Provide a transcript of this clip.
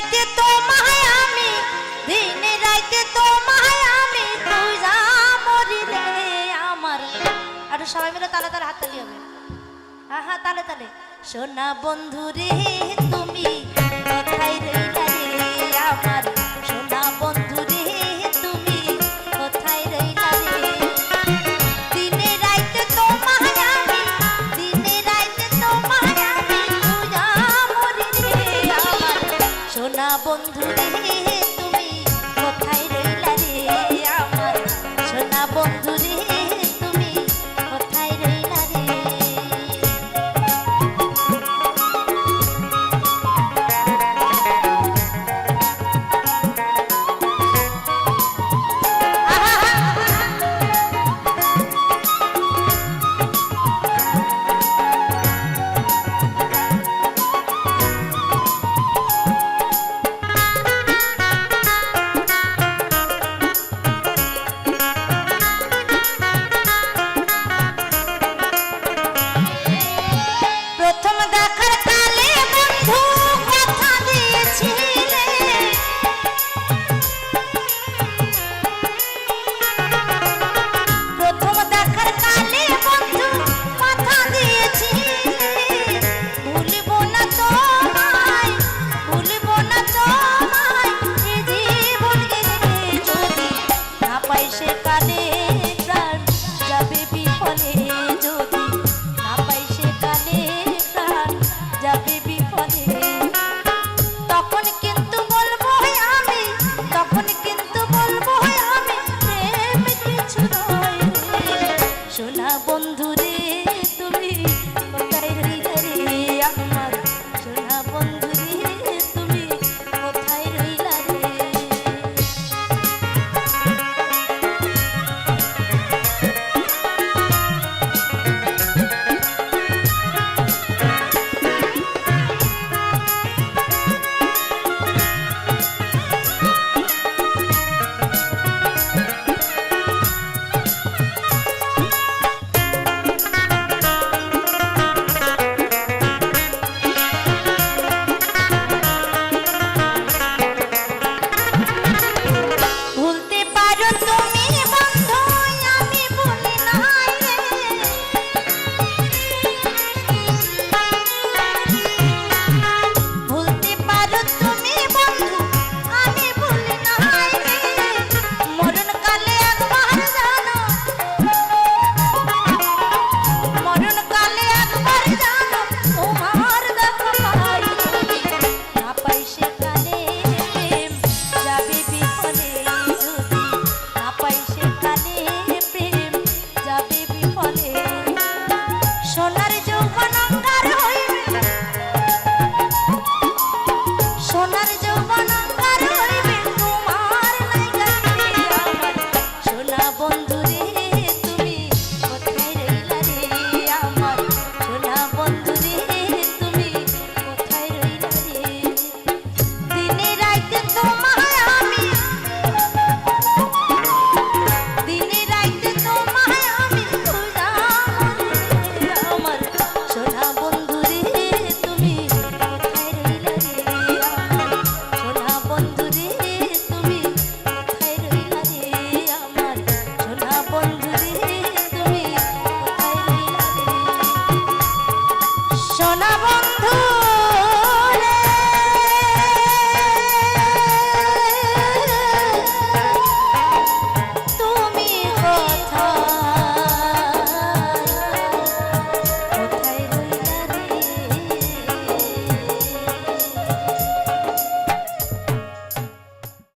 রাইতে তোমায় আমি, দিন রাইতে তোমায় আমি খুঁজা মরি রে আমার। আর সবাই মিলে তালে তালে হাততালি হবে। হ্যাঁ হ্যাঁ তালে তালে। সোনা বন্ধু রে তুমি কোথায় রে আমি খুঁজা না বন্ধুরে